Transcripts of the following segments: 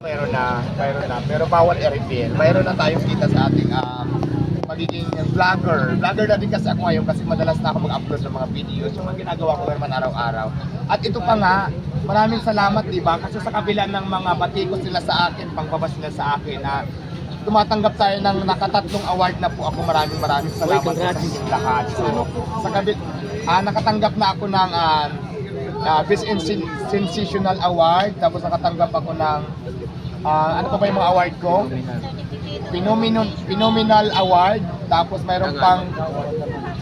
Mayroon na, mayroon na. Pero bawal i-reveal. Mayroon na tayong kita sa ating um, magiging vlogger. Vlogger na din kasi ako ngayon kasi madalas na ako mag-upload ng mga videos. Yung mga ginagawa ko naman araw-araw. At ito pa nga, maraming salamat, di ba? Kasi sa kabila ng mga batikos nila sa akin, pangbabas nila sa akin, na tumatanggap tayo ng nakatatlong award na po ako. Maraming maraming salamat po sa inyong lahat. So, sa kabila, ah, nakatanggap na ako ng ah, ah, Best Sensational Award. Tapos nakatanggap ako ng Ah, ano pa ba yung mga award ko? Phenomenal, Phenomenal Award. Tapos mayroon pang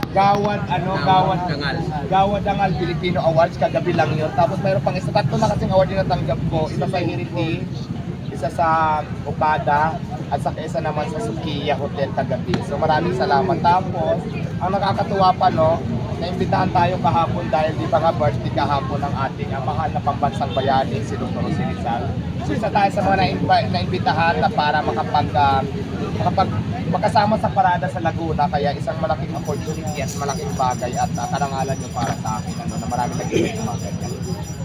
Gawad, ano, Gawad, Gawad Dangal Filipino Awards. Kagabi lang yun. Tapos mayroon pang isa, tatlo na kasing award yung natanggap ko. Isa sa Heritage, isa sa Okada, at saka isa naman sa Sukiya Hotel kagabi. So maraming salamat. Tapos, ang nakakatuwa pa, no, naimbitahan tayo kahapon dahil di ba nga birthday kahapon ng ating ah, mahal na pambansang bayani, si Dr. Jose Rizal. So isa tayo sa mga naimba- naimbitahan na para makapag, ah, makapag makasama sa parada sa Laguna kaya isang malaking opportunity at malaking bagay at uh, karangalan nyo para sa akin ano, na marami nag-invite ng mga ganyan.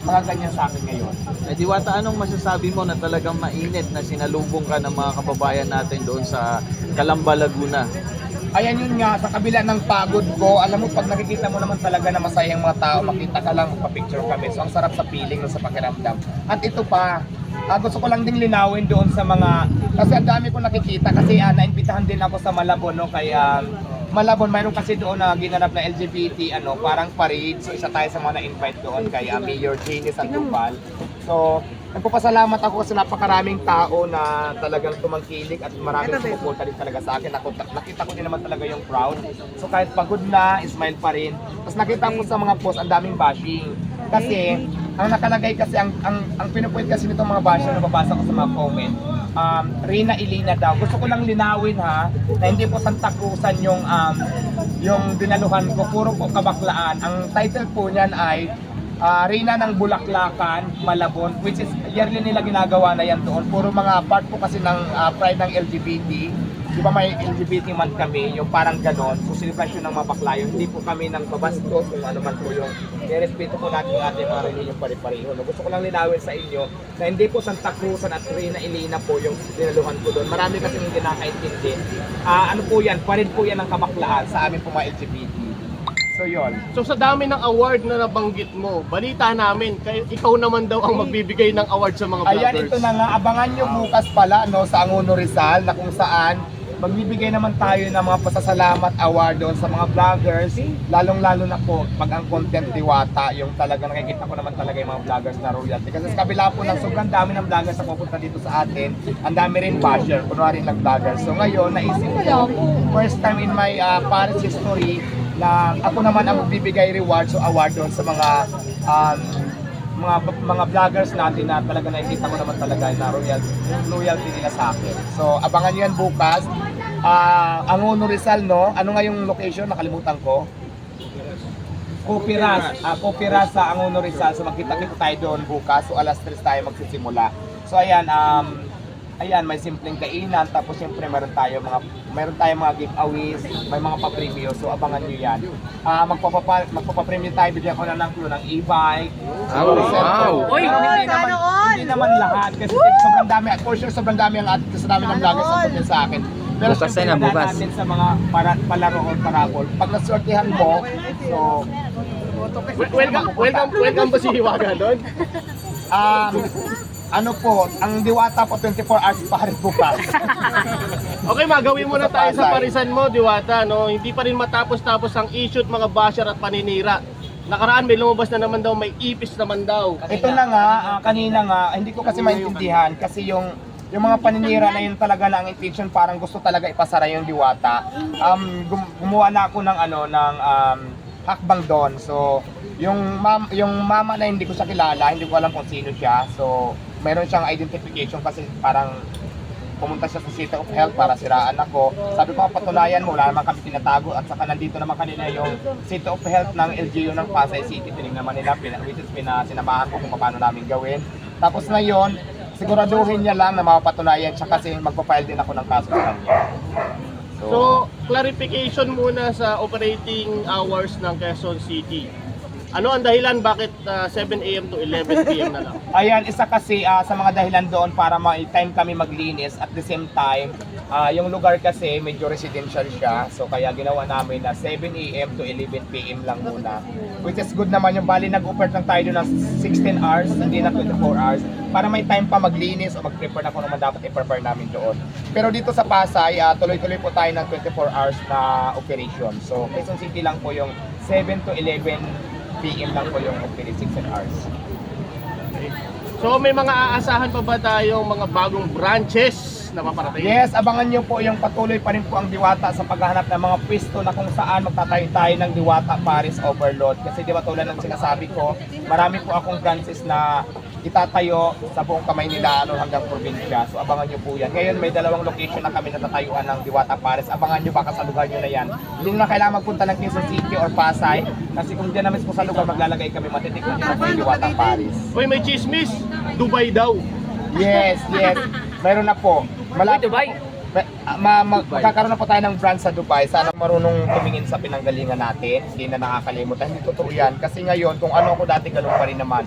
Mga ganyan sa akin ngayon. Eh, Diwata, anong masasabi mo na talagang mainit na sinalubong ka ng mga kababayan natin doon sa Calamba, Laguna? Ayan yun nga, sa kabila ng pagod ko, alam mo, pag nakikita mo naman talaga na masayang mga tao, makita ka lang, magpa-picture kami. So, ang sarap sa feeling, no, sa pakiramdam. At ito pa, ah, gusto ko lang ding linawin doon sa mga, kasi ang dami ko nakikita, kasi uh, naimbitahan din ako sa Malabon, no, kaya Malabon, mayroon kasi doon na ginanap na LGBT, ano, parang parade. So, isa tayo sa mga na-invite doon kay uh, Mayor Jenny Sandoval. So, nagpapasalamat ako kasi napakaraming tao na talagang tumangkilik at maraming sumuporta din talaga sa akin. Ako, nakita ko din naman talaga yung crowd. So kahit pagod na, smile pa rin. Tapos nakita ko sa mga post, ang daming bashing. Kasi, ang nakalagay kasi, ang, ang, ang pinupoint kasi nitong mga bashing, nababasa ko sa mga comment, um, Rina Ilina daw. Gusto ko lang linawin ha, na hindi po Santa Cruzan yung, um, yung dinaluhan ko, puro po kabaklaan. Ang title po niyan ay Ah, Reyna ng Bulaklakan, Malabon, which is yearly nila ginagawa na yan doon. Puro mga part po kasi ng ah, pride ng LGBT. Di ba may LGBT month kami, yung parang ganon. So celebration ng mga bakla yun. Hindi po kami nang babastos kung ano man po yung nirespeto po natin yung ating mga reliyon pare-pareho. No? Gusto ko lang linawin sa inyo na hindi po Santa Cruzan at Reyna Elena po yung dinaluhan ko doon. Marami kasi hindi nakaintindi. Ah, ano po yan? Parin po yan ng kabaklaan sa amin po mga LGBT. So yon. So sa dami ng award na nabanggit mo, balita namin, kay, ikaw naman daw ang magbibigay ng award sa mga Ayan, vloggers. ito na nga. Abangan nyo bukas pala no, sa Angono Rizal na kung saan magbibigay naman tayo ng mga pasasalamat award doon sa mga vloggers. Lalong-lalo na po pag ang content diwata, yung talaga nakikita ko naman talaga yung mga vloggers na royalty. Kasi sa kabila po ng sobrang dami ng vloggers na pupunta dito sa atin, ang dami rin basher, kunwari lang vloggers. So ngayon, naisip ko, first time in my uh, Paris history, na ako naman ang magbibigay reward so award doon sa mga um, mga mga vloggers natin na talaga nakikita ko naman talaga na royalty, yung loyalty nila sa akin. So, abangan nyo yan bukas. Ah, ang Uno Rizal, no? Ano nga yung location? Nakalimutan ko. Copiras. Ah, Copiras sa Angono Rizal. So, magkita-kita tayo doon bukas. So, alas 3 tayo magsisimula. So, ayan, um, ayan, may simpleng kainan. Tapos, siyempre, meron tayo mga meron tayong mga giveaways, may mga pa-preview. So, abangan nyo yan. Ah, magpapapa, magpapa-preview tayo. Bigyan ko na ng clue ng e-bike. Oh, wow. Uy, hindi naman, hindi naman lahat. Kasi sobrang dami, for sure sobrang dami ang at sa dami ng vloggers sa akin. Pero Bukas na, bukas. natin sa mga para, palaro o parapol. Pag nasortihan mo, so, Wel- welcome, welcome, welcome ba si Hiwaga doon? um, ano po, ang diwata po 24 hours pa rin bukas. Okay, magawin muna tayo sa parisan mo, Diwata. No? Hindi pa rin matapos-tapos ang issue at mga basher at paninira. Nakaraan may lumabas na naman daw, may ipis naman daw. Ito na nga, ah, kanina nga, hindi ko kasi maintindihan kasi yung yung mga paninira na yun talaga na ang intention parang gusto talaga ipasara yung diwata. Um, gum- gumawa na ako ng ano ng um, hakbang doon. So, yung mam yung mama na hindi ko siya kilala, hindi ko alam kung sino siya. So, meron siyang identification kasi parang pumunta siya sa City of Health para siraan ako. Sabi ko, patunayan mo, wala naman kami tinatago at saka nandito naman kanina yung City of Health ng LGU ng Pasay City. Tinignan naman nila, pina, which is pina, sinamahan ko kung paano namin gawin. Tapos ngayon, siguraduhin niya lang na mapapatunayan siya kasi magpa-file din ako ng kaso sa kanya. So, clarification muna sa operating hours ng Quezon City. Ano ang dahilan bakit ah, 7 a.m. to 11 p.m. na lang? Ayan, isa kasi ah, sa mga dahilan doon para ma-time kami maglinis at the same time, ah, yung lugar kasi medyo residential siya. So kaya ginawa namin na 7 a.m. to 11 p.m. lang muna. Which is good naman yung bali nag-offer lang tayo doon ng 16 hours, hindi na 24 hours. Para may time pa maglinis o mag-prepare na kung naman dapat i-prepare namin doon. Pero dito sa Pasay, ah, tuloy-tuloy po tayo ng 24 hours na operation. So Quezon City lang po yung 7 to 11 p.m. lang po yung 16 hours. So may mga aasahan pa ba tayong mga bagong branches na paparating? Yes, abangan nyo po yung patuloy pa rin po ang Diwata sa paghahanap ng mga pwesto na kung saan magtatayo tayo ng Diwata Paris Overload. Kasi di ba tulad ng sinasabi ko, marami po akong branches na itatayo sa buong kamay nila ano, hanggang probinsya. So abangan nyo po yan. Ngayon may dalawang location na kami natatayuan ng Diwata Paris. Abangan nyo baka sa lugar nyo na yan. Hindi na kailangan magpunta ng Quezon City or Pasay. Kasi kung diyan namin po sa lugar maglalagay kami, matitikman nyo na po yung Diwata Paris. Uy, may chismis! Dubai daw. Yes, yes. Meron na po. Malapit Dubai. Ma, ma, magkakaroon na po tayo ng brand sa Dubai. Sana marunong tumingin sa pinanggalingan natin. Hindi na nakakalimutan. Hindi totoo yan. Kasi ngayon, kung ano ako dati, ganun pa rin naman.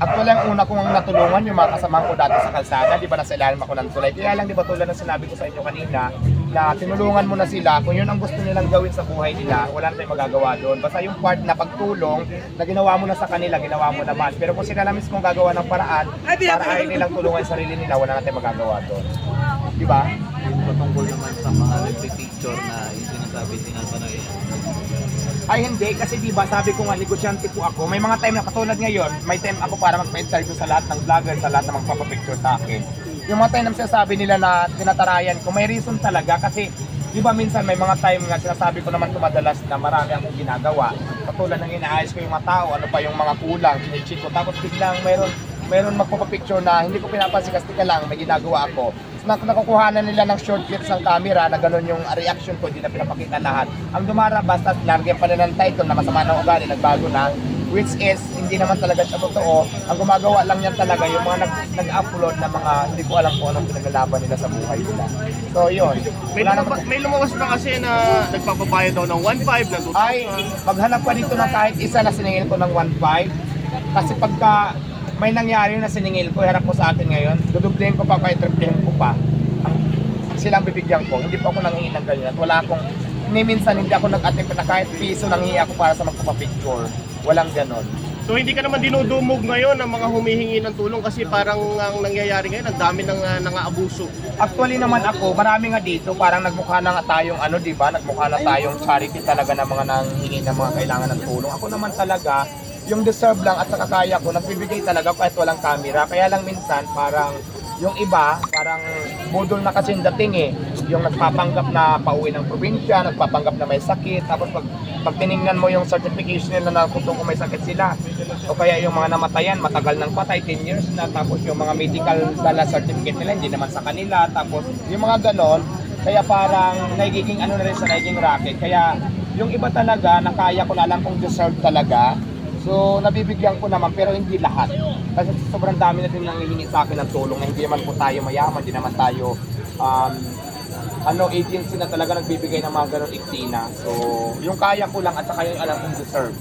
Actually, ang una kong natulungan yung mga kasamahan ko dati sa kalsada, di ba nasa ilalim ako ng tulay. Kaya lang, di ba tulad ng sinabi ko sa inyo kanina, na tinulungan mo na sila, kung yun ang gusto nilang gawin sa buhay nila, wala na tayong magagawa doon. Basta yung part na pagtulong, na ginawa mo na sa kanila, ginawa mo naman. Pero kung sila na mismo gagawa ng paraan, para ayaw nilang tulungan sarili nila, wala na tayong magagawa doon. Di ba? Yung patungkol sa mga nagpipicture na yung sinasabi tinatanay. Ay hindi, kasi di ba sabi ko nga negosyante po ako. May mga time na katulad ngayon, may time ako para magpa-interview sa lahat ng vlogger, sa lahat na magpapapicture sa akin. Yung mga time na sinasabi nila na tinatarayan ko, may reason talaga kasi di ba minsan may mga time nga sinasabi ko naman kumadalas na marami akong ginagawa. Katulad ng inaayos ko yung mga tao, ano pa yung mga kulang, chinichik ko. Tapos biglang mayroon mayroon magpapapicture na hindi ko pinapansin kasi ka lang, may ginagawa ako. So, nak- nakukuha na nila ng short clips ng camera na ganun yung reaction ko, hindi na pinapakita lahat. Ang dumarabas at largyan pa nila ng title na masama ng ugali, nagbago na, which is hindi naman talaga siya totoo. Ang gumagawa lang yan talaga yung mga nag- nag-upload na mga hindi ko alam kung anong pinaglalaban nila sa buhay nila. So yun. May, naman- may lumabas na kasi na nagpapabayad daw ng 1.5 na 2,000. ay maghanap pa dito ng kahit isa na siningil ko ng 1.5 kasi pagka may nangyari na siningil ko, harap ko sa akin ngayon, dudublihin ko pa kahit triplihin ko pa. Ang, silang bibigyan ko, hindi pa ako nanghingi ng ganyan. At wala akong, ni minsan hindi ako nag-attempt na kahit piso nanghingi ako para sa magpapapicture. Walang ganon. So hindi ka naman dinudumog ngayon ng mga humihingi ng tulong kasi parang ang nangyayari ngayon, ang dami ng uh, nang-aabuso. Actually naman ako, marami nga dito, parang nagmukha na nga tayong ano, di ba? Nagmukha na tayong charity talaga ng mga nanghingi ng mga kailangan ng tulong. Ako naman talaga, yung deserve lang at saka kaya ko, nagbibigay talaga kahit walang camera. Kaya lang minsan, parang yung iba, parang budol na kasi dating eh. Yung nagpapanggap na pauwi ng probinsya, nagpapanggap na may sakit, tapos pag, pag tinignan mo yung certification nila na kung kung may sakit sila, o kaya yung mga namatayan, matagal nang patay, 10 years na, tapos yung mga medical dala certificate nila, hindi naman sa kanila, tapos yung mga ganon, kaya parang nagiging ano na rin sa nagiging racket. Kaya yung iba talaga, na kaya ko na lang kung deserve talaga, So, nabibigyan ko naman pero hindi lahat. Kasi sobrang dami na din nangihingi sa akin ng tulong na hindi naman po tayo mayaman, hindi naman tayo um, ano, agency na talaga nagbibigay ng mga ganun iktina. So, yung kaya ko lang at saka yung alam kong deserve.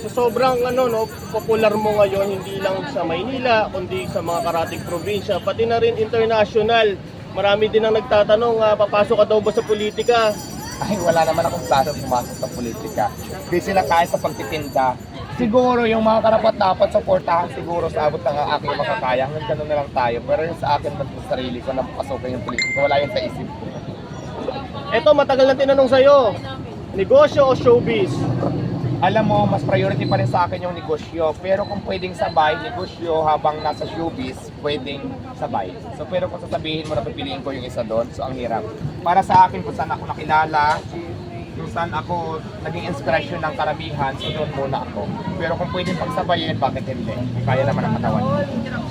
So sobrang ano no, popular mo ngayon hindi lang sa Maynila, kundi sa mga karating probinsya, pati na rin international. Marami din ang nagtatanong, ah, papasok ka daw ba sa politika? Ay, wala naman akong plano pumasok sa politika. Busy lang tayo sa pagtitinda. Siguro yung mga karapat dapat supportahan siguro sa abot ng aking makakaya. Hanggang ganun na lang tayo. Pero yung sa akin, sa sarili ko na pasokin yung politika, wala yun sa isip ko. Eto, matagal na tinanong sa'yo, negosyo o showbiz? alam mo, mas priority pa rin sa akin yung negosyo. Pero kung pwedeng sabay, negosyo habang nasa showbiz, pwedeng sabay. So, pero kung sasabihin mo na pipiliin ko yung isa doon, so ang hirap. Para sa akin, kung saan ako nakilala, kung saan ako naging inspirasyon ng karamihan, so doon muna ako. Pero kung pwedeng pagsabayin, bakit hindi? Kaya naman ang katawan.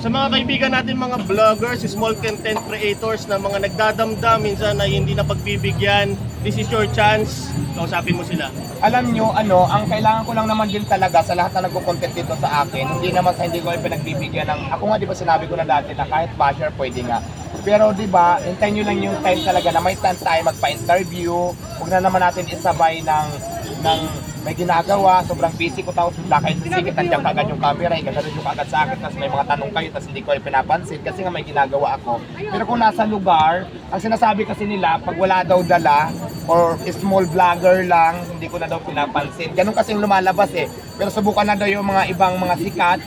Sa mga kaibigan natin mga vloggers, small content creators na mga nagdadamdam minsan na hindi na pagbibigyan, this is your chance, kausapin mo sila. alam nyo, ano, ang kailangan ko lang naman din talaga sa lahat na nagko-content dito sa akin, hindi naman sa hindi ko yung pinagbibigyan ng, ako nga di ba sinabi ko na dati na kahit basher pwede nga. Pero di ba, hintayin nyo lang yung time talaga na may time tayo magpa-interview, huwag na naman natin isabay ng, ng may ginagawa, sobrang busy ko tapos bigla kayo sisikit, nandiyan kagad yung camera, gagano'n yung kagad sa akin, tapos may mga tanong kayo, tapos hindi ko kayo pinapansin kasi nga may ginagawa ako. Pero kung nasa lugar, ang sinasabi kasi nila, pag wala daw dala, or small vlogger lang, hindi ko na daw pinapansin. Ganun kasi yung lumalabas eh. Pero subukan na daw yung mga ibang mga sikat,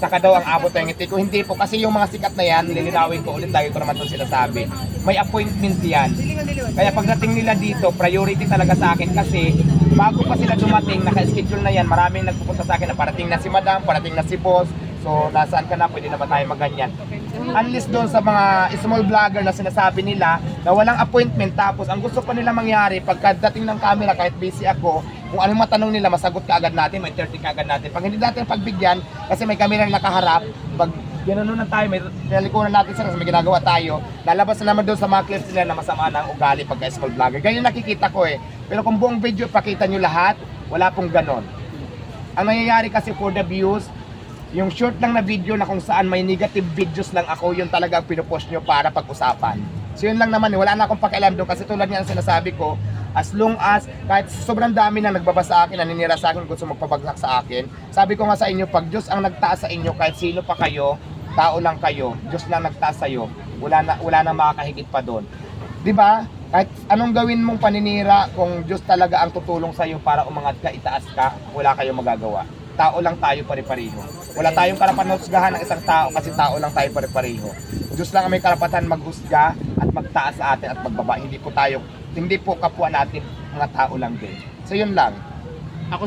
saka daw ang abot ng ngiti ko. Hindi po, kasi yung mga sikat na yan, lilinawin ko ulit, lagi ko naman itong sinasabi. May appointment yan. Kaya pagdating nila dito, priority talaga sa akin kasi bago pa sila dumating, naka-schedule na yan, maraming nagpupunta sa akin na parating na si madam, parating na si boss, so nasaan ka na, pwede na ba tayo maganyan. Unless doon sa mga small vlogger na sinasabi nila na walang appointment tapos ang gusto pa nila mangyari pagkadating ng camera kahit busy ako kung anong matanong nila masagot ka agad natin may 30 ka agad natin. Pag hindi natin pagbigyan kasi may camera na nakaharap pag gano'n na tayo may nalikunan natin sila may ginagawa tayo lalabas na naman doon sa mga clips nila na masama na ang ugali pagka small vlogger. Ganyan nakikita ko eh. Pero kung buong video pakita nyo lahat wala pong ganon. Ang nangyayari kasi for the views yung short lang na video na kung saan may negative videos lang ako, yun talaga ang pinupost nyo para pag-usapan. So yun lang naman, eh, wala na akong pakialam doon kasi tulad nga ang sinasabi ko, as long as kahit sobrang dami na nagbabasa sa akin, naninira sa akin, gusto magpabagsak sa akin, sabi ko nga sa inyo, pag Diyos ang nagtaas sa inyo, kahit sino pa kayo, tao lang kayo, Diyos lang nagtaas sa iyo, wala na, wala na makakahigit pa doon. Di ba? Kahit anong gawin mong paninira, kung Diyos talaga ang tutulong sa iyo para umangat ka, itaas ka, wala kayong magagawa. Tao lang tayo pare-pareho. Wala tayong karapatan husgahan ng isang tao kasi tao lang tayo pare-pareho. Diyos lang ang may karapatan maghusga at magtaas sa atin at magbaba. Hindi po tayo, hindi po kapwa natin mga tao lang din. So yun lang. Ako